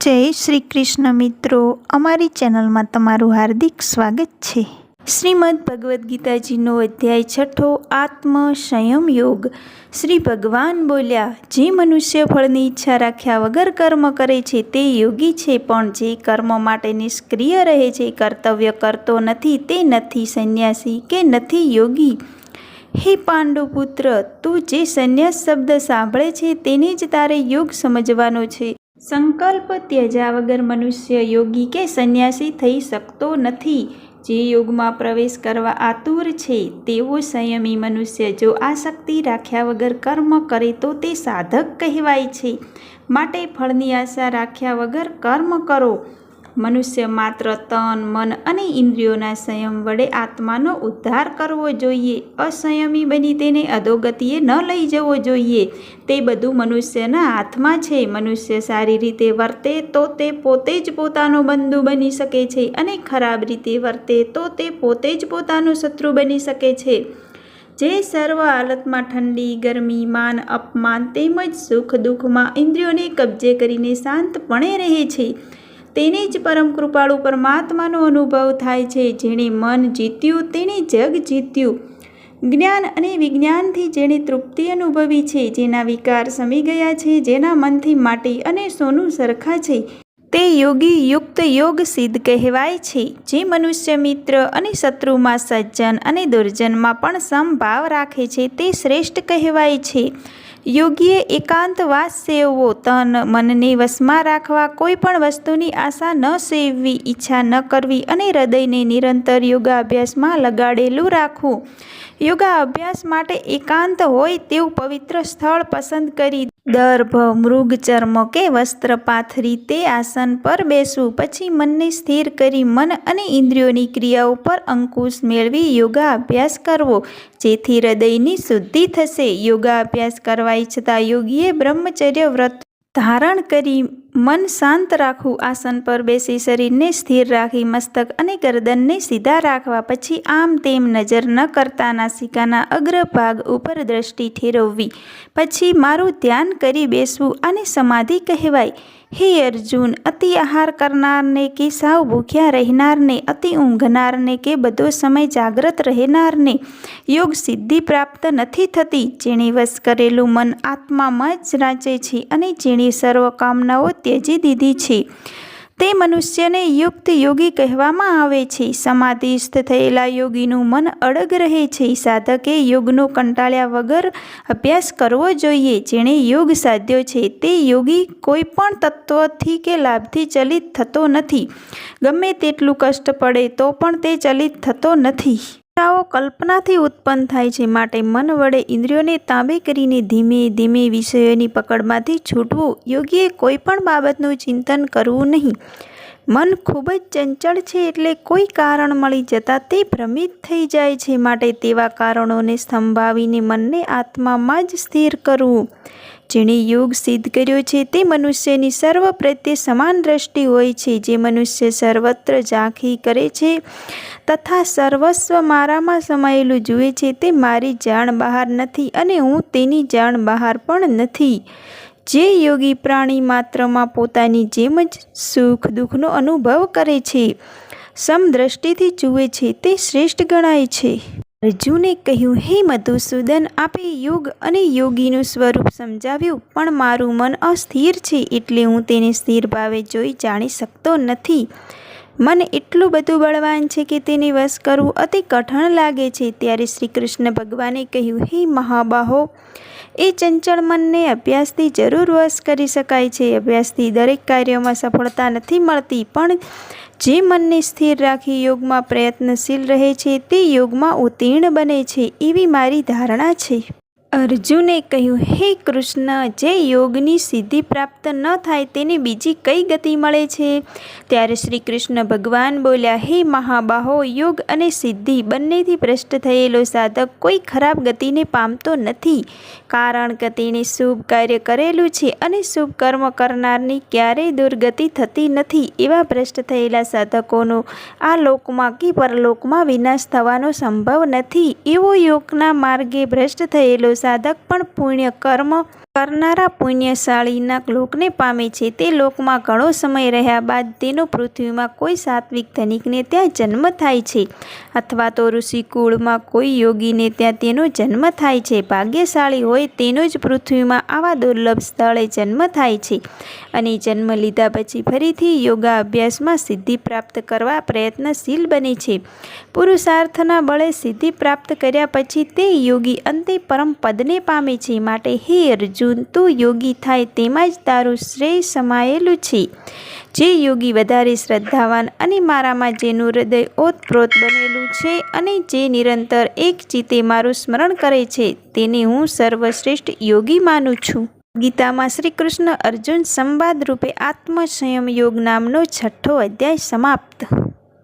જય શ્રી કૃષ્ણ મિત્રો. અમારી ચેનલમાં તમારું હાર્દિક સ્વાગત છે. શ્રીમદ ભગવદ્ ગીતાજીનો અધ્યાય છઠ્ઠો આત્મ સંયમ યોગ. શ્રી ભગવાન બોલ્યા, જે મનુષ્ય ફળની ઈચ્છા રાખ્યા વગર કર્મ કરે છે, તે યોગી છે, પણ જે કર્મ માટે નિષ્ક્રિય રહે છે, કર્તવ્ય કરતો નથી, તે નથી સંન્યાસી કે નથી યોગી. હે પાંડુપુત્ર તું જે સંન્યાસ શબ્દ સાંભળે છે, તેને જ તારે યોગ સમજવાનો છે. સંકલ્પ ત્યજા વગર મનુષ્ય યોગી કે સંન્યાસી થઈ શકતો નથી. જે યોગમાં પ્રવેશ કરવા આતુર છે, તેવો સંયમી મનુષ્ય જો આસક્તિ રાખ્યા વગર કર્મ કરે તો તે સાધક કહેવાય છે. માટે ફળની આશા રાખ્યા વગર કર્મ કરો. મનુષ્ય માત્ર તન, મન અને ઇન્દ્રિયોના સંયમ વડે આત્માનો ઉદ્ધાર કરવો જોઈએ. અસંયમી બની તેને અધોગતિએ ન લઈ જવો જોઈએ. તે બધું મનુષ્યના હાથમાં છે. મનુષ્ય સારી રીતે વર્તે તો તે પોતે જ પોતાનો બંધુ બની શકે છે અને ખરાબ રીતે વર્તે તો તે પોતે જ પોતાનો શત્રુ બની શકે છે. જે સર્વ હાલતમાં ઠંડી, ગરમી, માન, અપમાન તેમજ સુખ દુઃખમાં ઇન્દ્રિયોને કબજે કરીને શાંતપણે રહે છે. તેને જ પરમ કૃપાળુ પરમાત્માનો અનુભવ થાય છે, જેણે મન જીત્યું, તેણે જગ જીત્યું. જ્ઞાન અને વિજ્ઞાનથી જેણે તૃપ્તિ અનુભવી છે, જેના વિકાર સમી ગયા છે, જેના મનથી માટી અને સોનું સરખા છે. તે યોગી યુક્ત યોગ સિદ્ધ કહેવાય છે, જે મનુષ્ય મિત્ર અને શત્રુમાં સજ્જન અને દુર્જનમાં પણ સમભાવ રાખે છે, તે શ્રેષ્ઠ કહેવાય છે. યોગીએ એકાંતવાસ સેવવો, તન મનને વશમાં રાખવા કોઈ પણ વસ્તુની આશા ન સેવવી, ઈચ્છા ન કરવી અને હૃદયને નિરંતર યોગાભ્યાસમાં લગાડેલું રાખવું. યોગા અભ્યાસ માટે એકાંત હોય તેવું પવિત્ર સ્થળ પસંદ કરી દર્ભ મૃગ ચર્મ કે વસ્ત્ર પાથરી તે આસન પર બેસવું. પછી મનને સ્થિર કરી મન અને ઇન્દ્રિયોની ક્રિયાઓ પર અંકુશ મેળવી યોગા અભ્યાસ કરવો, જેથી હૃદયની શુદ્ધિ થશે. યોગા અભ્યાસ કરવા ઈચ્છતા યોગીએ બ્રહ્મચર્ય વ્રત ધારણ કરી મન શાંત રાખવું આસન પર બેસી શરીરને સ્થિર રાખી, મસ્તક અને ગરદનને સીધા રાખવા પછી આમ તેમ નજર ન કરતા નાસિકાના અગ્રભાગ ઉપર દ્રષ્ટિ ઠેરવવી. પછી મારું ધ્યાન કરી બેસવું અને સમાધિ કહેવાય. હે અર્જુન, અતિ આહાર કરનારને કે સાવ ભૂખ્યા રહેનારને, અતિ ઊંઘનારને કે બધો સમય જાગ્રત રહેનારને, યોગ સિદ્ધિ પ્રાપ્ત નથી થતી, જેણે વશ કરેલું મન આત્મામાં જ રાચે છે અને જેણે સર્વ કામનાઓ ત્યજી દીધી છે. તે મનુષ્યને યુક્ત યોગી કહેવામાં આવે છે. સમાધિસ્થ થયેલા યોગીનું મન અડગ રહે છે. સાધકે યોગનો કંટાળ્યા વગર અભ્યાસ કરવો જોઈએ. જેણે યોગ સાધ્યો છે, તે યોગી કોઈ પણ તત્વથી કે લાભથી ચલિત થતો નથી. ગમે તેટલું કષ્ટ પડે તો પણ તે ચલિત થતો નથી. ઈચ્છાઓ કલ્પનાથી ઉત્પન્ન થાય છે. માટે મન વડે ઇન્દ્રિયોને તાંબે કરીને ધીમે ધીમે વિષયોની પકડમાંથી છૂટવું યોગીએ કોઈ પણ બાબતનું ચિંતન કરવું નહીં. મન ખૂબ જ ચંચળ છે એટલે કોઈ કારણ મળી જતાં તે ભ્રમિત થઈ જાય છે. માટે તેવા કારણોને સંભાવીને મનને આત્મામાં જ સ્થિર કરવું. જેણે યોગ સિદ્ધ કર્યો છે તે મનુષ્યની સર્વ પ્રત્યે સમાન દ્રષ્ટિ હોય છે, જે મનુષ્ય સર્વત્ર ઝાંખી કરે છે તથા સર્વસ્વ મારામાં સમાયેલું જુએ છે, તે મારી જાણ બહાર નથી અને હું તેની જાણ બહાર પણ નથી. જે યોગી પ્રાણી માત્રમાં પોતાની જેમ જ સુખ દુઃખનો અનુભવ કરે છે, સમદ્રષ્ટિથી જુએ છે, તે શ્રેષ્ઠ ગણાય છે. અર્જુને કહ્યું, હે મધુસૂદન, આપે યોગ અને યોગીનું સ્વરૂપ સમજાવ્યું, પણ મારું મન અસ્થિર છે એટલે હું તેને સ્થિર ભાવે જોઈ જાણી શકતો નથી. મન એટલું બધું બળવાન છે કે તેને વશ કરવું અતિ કઠણ લાગે છે. ત્યારે શ્રી કૃષ્ણ ભગવાને કહ્યું, હે મહાબાહો, એ ચંચળ મનને અભ્યાસથી જરૂર વશ કરી શકાય છે. અભ્યાસથી દરેક કાર્યોમાં સફળતા નથી મળતી, પણ જે મનને સ્થિર રાખી યોગમાં પ્રયત્નશીલ રહે છે, તે યોગમાં ઉત્તીર્ણ બને છે, એવી મારી ધારણા છે. અર્જુને કહ્યું, હે કૃષ્ણ, જે યોગની સિદ્ધિ પ્રાપ્ત ન થાય તેને બીજી કઈ ગતિ મળે છે? ત્યારે શ્રી કૃષ્ણ ભગવાન બોલ્યા, હે મહાબાહો, યોગ અને સિદ્ધિ બંનેથી ભ્રષ્ટ થયેલો સાધક કોઈ ખરાબ ગતિને પામતો નથી, કારણ કે તેણે શુભ કાર્ય કરેલું છે અને શુભ કર્મ કરનારની ક્યારેય દુર્ગતિ થતી નથી. એવા ભ્રષ્ટ થયેલા સાધકોનો આ લોકમાં કે પરલોકમાં વિનાશ થવાનો સંભવ નથી. એવો યોગના માર્ગે ભ્રષ્ટ થયેલો સાધક પણ પુણ્ય કર્મ કરનારા પુણ્યશાળીના લોકને પામે છે. તે લોકમાં ઘણો સમય રહ્યા બાદ તેનો પૃથ્વીમાં કોઈ સાત્વિક ધનિકને ત્યાં જન્મ થાય છે. અથવા તો ઋષિકુળમાં કોઈ યોગીને ત્યાં તેનો જન્મ થાય છે. ભાગ્યશાળી હોય તેનો જ પૃથ્વીમાં આવા દુર્લભ સ્થળે જન્મ થાય છે. અને જન્મ લીધા પછી ફરીથી યોગા અભ્યાસમાં સિદ્ધિ પ્રાપ્ત કરવા પ્રયત્નશીલ બને છે. પુરુષાર્થના બળે સિદ્ધિ પ્રાપ્ત કર્યા પછી તે યોગી અંતે પરમ પદને પામે છે. માટે હે અર્જુન તું યોગી થાય તેમાં જ તારું શ્રેય સમાયેલું છે. જે યોગી વધારે શ્રદ્ધાવાન અને મારામાં જેનું હૃદય ઓતપ્રોત બનેલું છે અને જે નિરંતર એક ચિત્તે મારું સ્મરણ કરે છે, તેને હું સર્વશ્રેષ્ઠ યોગી માનું છું. ગીતામાં શ્રી કૃષ્ણ અર્જુન સંવાદ રૂપે આત્મસંયમ યોગ નામનો છઠ્ઠો અધ્યાય સમાપ્ત.